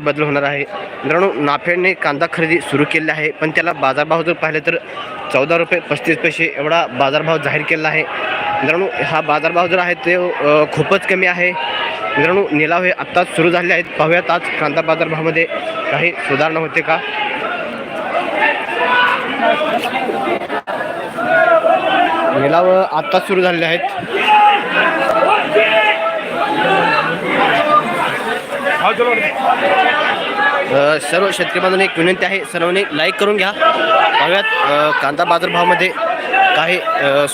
बदल होणार आहे. मित्रांनो नाफेडने कांदा खरेदी सुरू केली आहे पण त्याला बाजारभाव जर पाहिलं तर चौदा रुपये पस्तीस पैसे एवढा बाजारभाव जाहीर केला आहे. मित्रांनो हा बाजारभाव जर आहे ते खूपच कमी आहे. मित्रांनो निलाव हे आत्ताच सुरू झाले आहेत. पाहूयात आज कांदा बाजारभावामध्ये काही सुधारणा होते का? निलाव आत्ताच सुरू झालेले आहेत. सर्व शेतकरी बांधवांना एक विनंती आहे सर्वांनी लाईक करून घ्या. पाहूयात कांदा बाजारभावामध्ये काही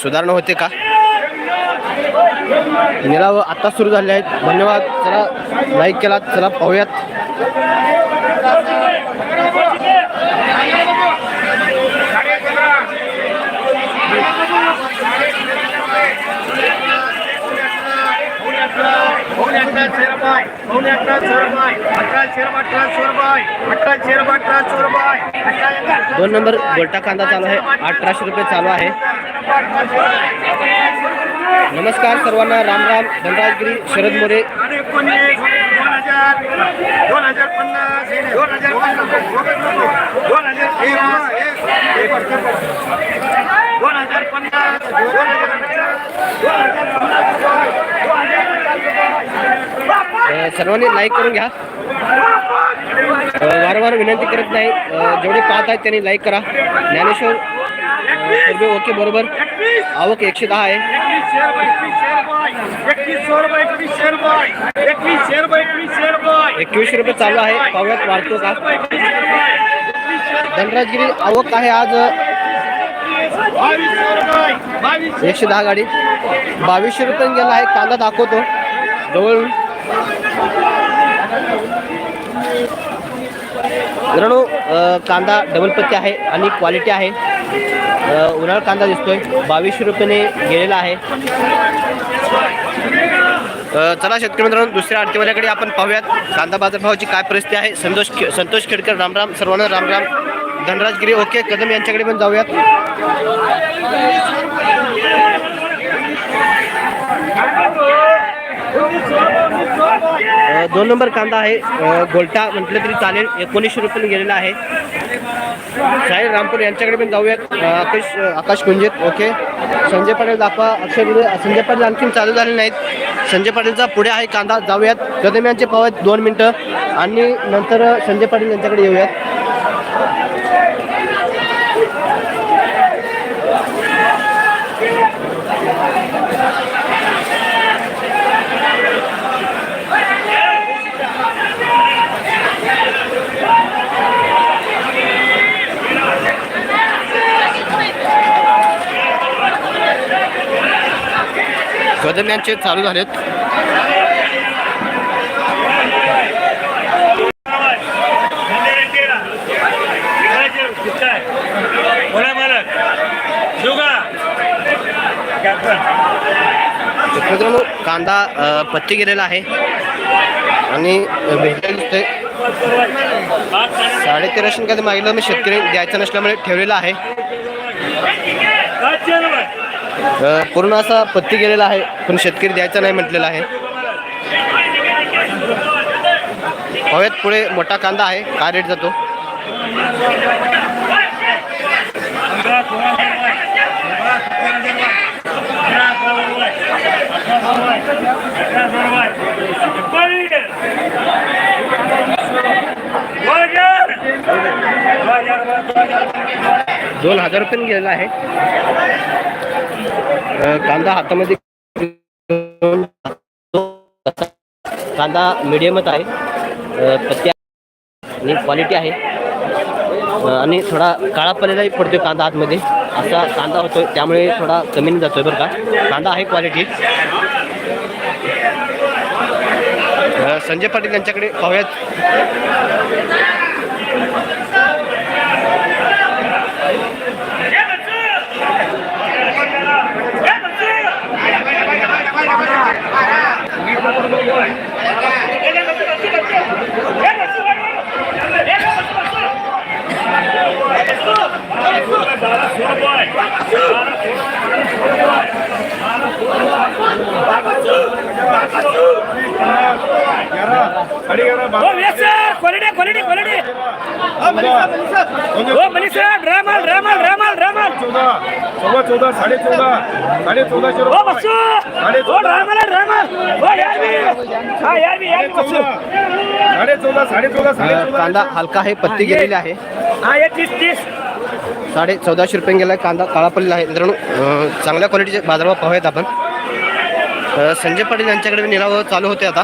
सुधारणा होते का? निलाव आत्ता सुरू झाले आहेत. धन्यवाद. चला लाईक केला चला पाहूयात. पावणे अठराशे रुपये पावणे अठराशे रुपये अठराशे रुपये अठराशे रुपये अठराशे रुपये अठराशे रुपये अठराशे दोन नंबर गोल्टा कांदा चालू आहे. अठराशे रुपये चालू आहे. नमस्कार सर्वांना. राम राम. धनराजगिरी शरद मोरे. दोन हजार दोन हजार पन्नास. दोन हजार पन्नास. दोन हजार दोन हजार पन्नास. दोन हजार दोन हजार पन्नास. अ, सर्वांनी लाईक करून घ्या. वारंवार विनंती करत नाही. जेवढे पाहत आहेत त्यांनी लाईक करा. ज्ञानेश्वर सर्वे ओके बरोबर. आवक एकशे दहा आहे. एकवीसशे रुपये चालू आहे. पाहूयात वाढतो का? धनराजगिरी आवक आहे आज. एकशे दहा गाडी. बावीसशे रुपये गेला आहे. कांदा दाखवतो. जवळ मित्रांनो कांदा डबल पत्ती आहे आणि क्वालिटी आहे. उन्हाळा कांदा दिसतोय. बावीसशे रुपयाने गेलेला आहे. चला शेतकरी मित्रांनो दुसऱ्या आरतीवाल्याकडे आपण पाहूयात. कांदा बाजारभावाची काय परिस्थिती आहे? संतोष खे- संतोष खेडकर रामराम सर्वांना रामराम धनराजगिरी ओके. कदम यांच्याकडे पण जाऊयात. दोन नंबर कांदा आहे. गोलटा म्हटलं तरी चालेल. एकोणीसशे रुपये गेलेला आहे. साहिल रामपूर यांच्याकडे पण जाऊयात. आकाश आकाश कुंजेत. ओके. संजय पाटील दाखवा. अक्षय संजय पाटील आणखीन चालू झाले नाहीत. संजय पाटीलचा पुढे आहे कांदा. जाऊयात. कदम यांचे पाहूयात दोन मिनटं. आणि नंतर संजय पाटील यांच्याकडे येऊयात. कदम यांचे चालू झालेत. मित्रांनो कांदा पत्ती गेलेला आहे. आणि भेटले दिसतंय साडे तेराशे कधी मागितलं. मी शेतकरी द्यायचं नसल्यामुळे ठेवलेला आहे. पूर्ण असा पत्ती गेलेला आहे पण शेतकरी द्यायचा नाही म्हटलेला आहे. हवेत पुढे मोठा कांदा आहे काय रेट जातो? दोन हजार रुपये गेलेला आहे. कांदा हातामध्ये कांदा मिडियमच आहे. अ, आणि क्वालिटी आहे. आणि थोडा काळा पडलेलाही पडतोय कांदा आतमध्ये असा कांदा होतोय त्यामुळे थोडा कमीने जातोय बरं का. कांदा आहे क्वालिटी संजय पाटील यांच्याकडे पाहूयात. away. चौदा सव्वा चौदा साडे चौदा साडे चौदाशे रुपये. साडे ड्रामाल ड्रामाल यार भी यार भी यार भी बस्सू साडे चौदा साडे चौदा साडे अ, चौदा. कांदा हलका आहे पत्ती गेलेली आहे. हा साडे चौदाशे रुपये गेला कांदा काळा पडलेला आहे. मित्रांनो अ, चांगल्या क्वालिटीचे बाजारभाव पाहूयात आपण. अ, संजय पाटील यांच्याकडे निलाव चालू होते आता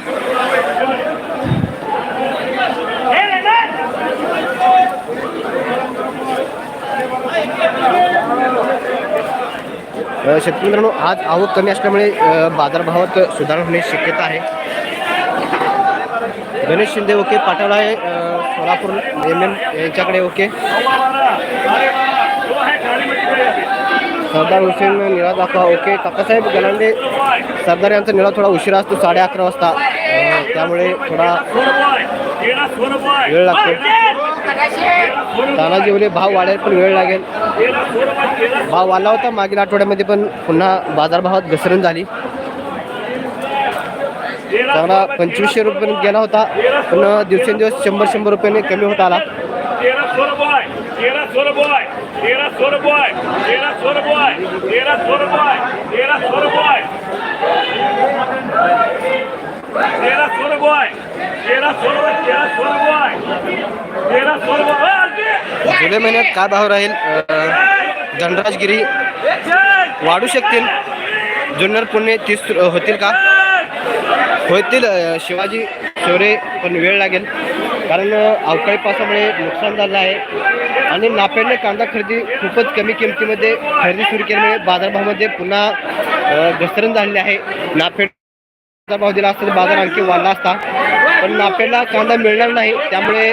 हे लेणार अ, शेतकरी मित्रांनो आज आवक कमी असल्यामुळे बाजारभावात सुधारणा होण्याची शक्यता आहे. गणेश शिंदे ओके. पाठवला आहे सोलापूर एम एम यांच्याकडे ओके. सरदार हुसेन निळा दाखवा ओके. काकासाहेब गलांडे सरदार यांचा निळा थोडा उशिरा असतो साडे अकरा वाजता. त्यामुळे थोडा वेळ लागतो. तानाजी ओले भाव वाढेल पण वेळ लागेल भाव वाढला होता मागील आठवड्यामध्ये पण पुन्हा बाजारभावात घसरण झाली चांगला पंचवीसशे रुपयेपर्यंत गेला होता पण दिवसेंदिवस शंभर शंभर रुपयाने कमी होत आला तेरा सोर बॉय तेरा सोर बॉय तेरा सोर बॉय तेरा सोर बॉय जुलै महिन्यात काय भाव राहील? धनराजगिरी वाढू शकतील? जुन्नर पुणे तीस होतील का? होतील शिवाजी शौरे पण वेळ लागेल. कारण अवकाळी पावसामुळे नुकसान झालं आहे. आणि नापेडने कांदा खरेदी खूपच कमी किमतीमध्ये खरेदी सुरू केल्यामुळे बाजारभावामध्ये पुन्हा घसरण झालेली आहे. नापेड भाव दिला असता बाजार आणखी वाढला असता. पण नापेडला कांदा मिळणार नाही. त्यामुळे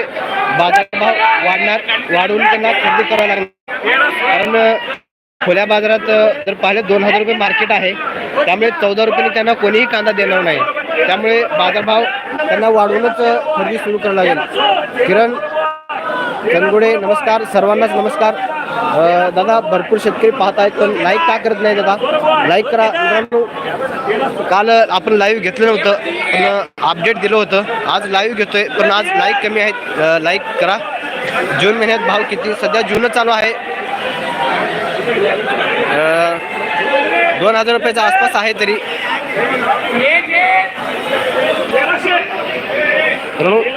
बाजारभाव वाढणार वाढवून त्यांना खरेदी करावं लागणार. कारण खुल्या बाजारात जर पाहिलं दोन हजार रुपये मार्केट आहे. त्यामुळे चौदा रुपयांनी त्यांना कोणीही कांदा देणार नाही. त्यामुळे बाजारभाव त्यांना वाढवूनच खरेदी सुरू करावं लागेल. किरण चंदगुडे नमस्कार. सर्वांनाच नमस्कार. दादा भरपूर शेतकरी पाहत आहेत पण लाईक का करत नाही दादा? लाईक करा. काल आपण लाईव्ह घेतलं नव्हतं. अपडेट दिलं होतं. आज लाईव्ह घेतोय पण आज लाईक कमी आहेत. लाईक करा. जून महिन्यात भाव किती? सध्या जूनच चालू आहे. दोन हजार रुपयाच्या आसपास आहे तरी.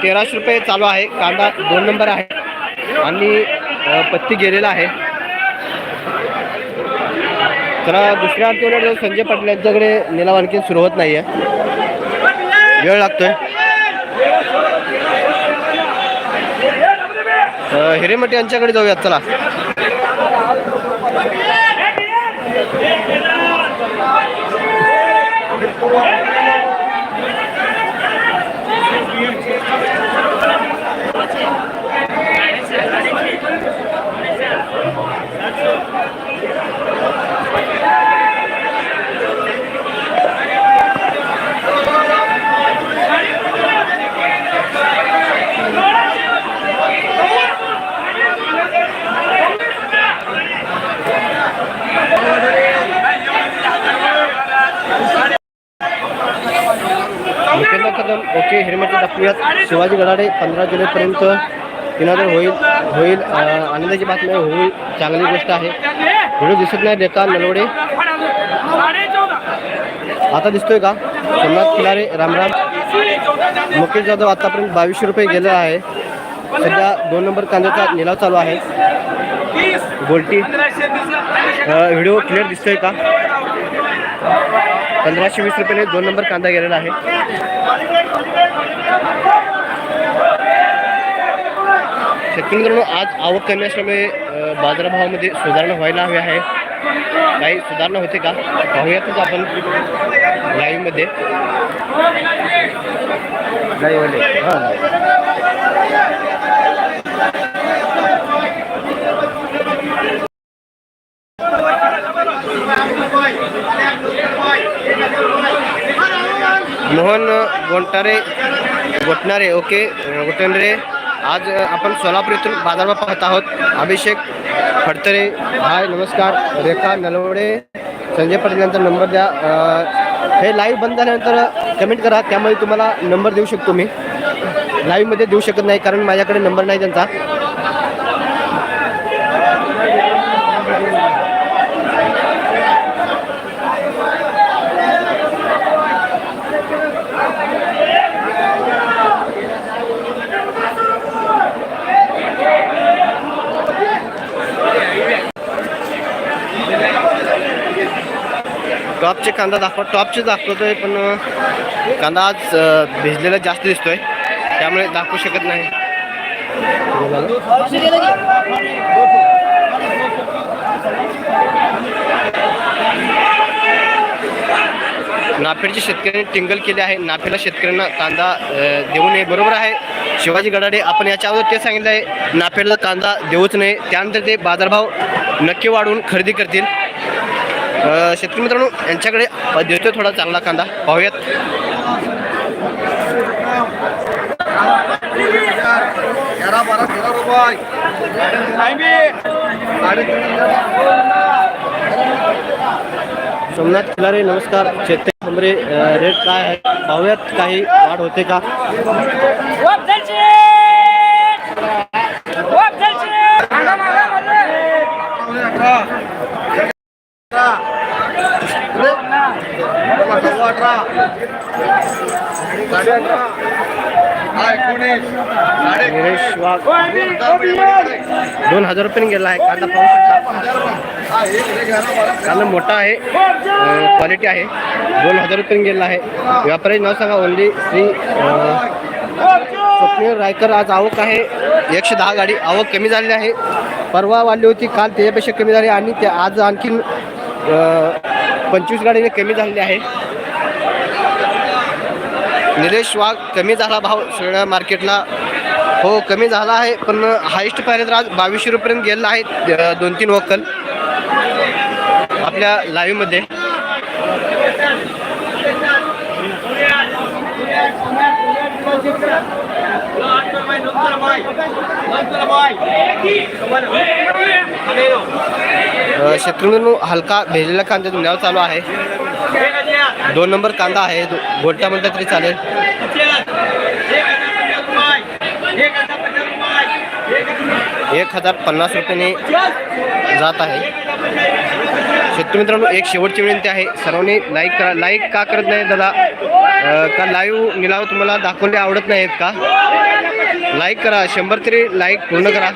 तेराशे रुपये चालू आहे. कांदा दोन नंबर आहे. आणि पत्ती गेलेला आहे. तर दुसऱ्या आठवड्यात संजय पाटील यांच्याकडे निलाव आणखी सुरू होत नाही आहे वेळ लागतोय अ, हिरेमठ यांच्याकडे जाऊयात चला मुकेंद्र कदम ओके हेल्मेट दाखवूयात शिवाजी गडाडे पंधरा जुलैपर्यंत किनारे होईल होईल आनंदाची बातमी होईल चांगली गोष्ट आहे. व्हिडिओ दिसत नाही रेखा नलवडे. आता दिसतोय का? सोमनाथ किनारे रामराम मुकेश जाधव आतापर्यंत बावीसशे रुपये गेलेला आहे. सध्या दोन नंबर कांद्याचा निलाव चालू आहे. गोल्टी व्हिडिओ क्लिअर दिसतोय का? पंधराशे वीस रुपयाने दोन नंबर कांदा गेलेला आहे. शेतकरी मित्रांनो आज आवक कमी असल्यामुळे बाजारभावामध्ये सुधारणा व्हायला हवी आहे. काही सुधारणा होते का? पाहूयातच आपण लाईव्हमध्ये हां मोहन गोंटारे गोटणारे ओके गोटणारे. आज आपण सोलापूर येथून बाजारभाव पाहत आहोत. अभिषेक फडतरे हाय नमस्कार. रेखा नलवडे संजय पाटील यांचा नंबर द्या. हे लाईव्ह बंद झाल्यानंतर कमेंट करा. त्यामुळे तुम्हाला नंबर देऊ शकतो मी. लाईव्हमध्ये देऊ शकत नाही कारण माझ्याकडे नंबर नाही त्यांचा. टॉपचे कांदा दाखवा टॉपचे दाखवतोय पण कांदा आज भिजलेला जास्त दिसतोय. त्यामुळे दाखवू शकत नाही. नाफेडच्या शेतकऱ्यांनी टिंगल केले आहे. नाफेडला शेतकऱ्यांना कांदा देऊ नये बरोबर आहे. शिवाजी गडाडे आपण याच्या अगोदर ते सांगितलं आहे नाफेडला कांदा देऊच नये. त्यानंतर ते बाजारभाव नक्की वाढवून खरेदी करतील. शेतकरी मित्रांनो यांच्याकडे देतो थोडा चांगला कांदा. पाहूयात. सोमनाथ खिलारे नमस्कार. शेतकरी हमरे रेट काय आहे? पाहूयात काही वाढ होते का सव्वा अठरा साडे अठरा हा एकोणीस साडे निलेश वाघ दोन हजार रुपये गेला आहे. कांदा पाहू शकता कांदा मोठा आहे. क्वालिटी आहे. दोन हजार रुपये गेला आहे. व्यापारी नाव सांगा ओनली श्री स्वप्नील रायकर. आज आवक आहे. एकशे दहा गाडी. आवक कमी झालेली आहे. परवा वाढली होती. काल त्याच्यापेक्षा कमी झाली आणि ते आज आणखीन पंचवीस गाडीने कमी झालेली आहे. निलेश वाघ कमी झाला भाव सगळ्या मार्केटला. हो कमी झाला आहे पण हायस्ट पाहिलं तर आज बावीसशे रुपयेपर्यंत गेलेला आहे दोन तीन वक्कल. आपल्या लाईव्हमध्ये अ, हलका भेजलेला कांदा निलाव चालू आहे. दोन नंबर कांदा आहे दो- गोलटा म्हटलं तरी चालेल. एक हजार पन्नास रुपयाने जात आहे. शेतकरी मित्रांनो एक शेवटची विनंती आहे. सर्वांनी लाईक करा लाईक का करत नाही दादा? का लाईव्ह निलाव तुम्हाला दाखवले आवडत नाहीत का? लाईक करा. शंभर तरी लाईक पूर्ण करा.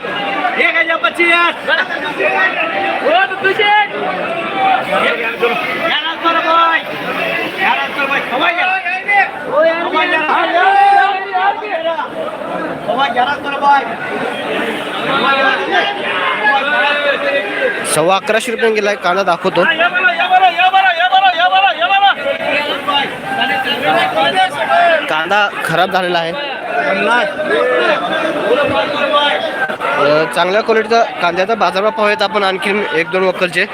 सव्वा अकराशे रुपये गेलाय कांदा दाखवतो. कांदा खराब झालेला आहे. चांगल्या क्वालिटीचा कांद्याचा बाजारभाव पाहूयात आपण आणखीन एक दोन वक्कलचे.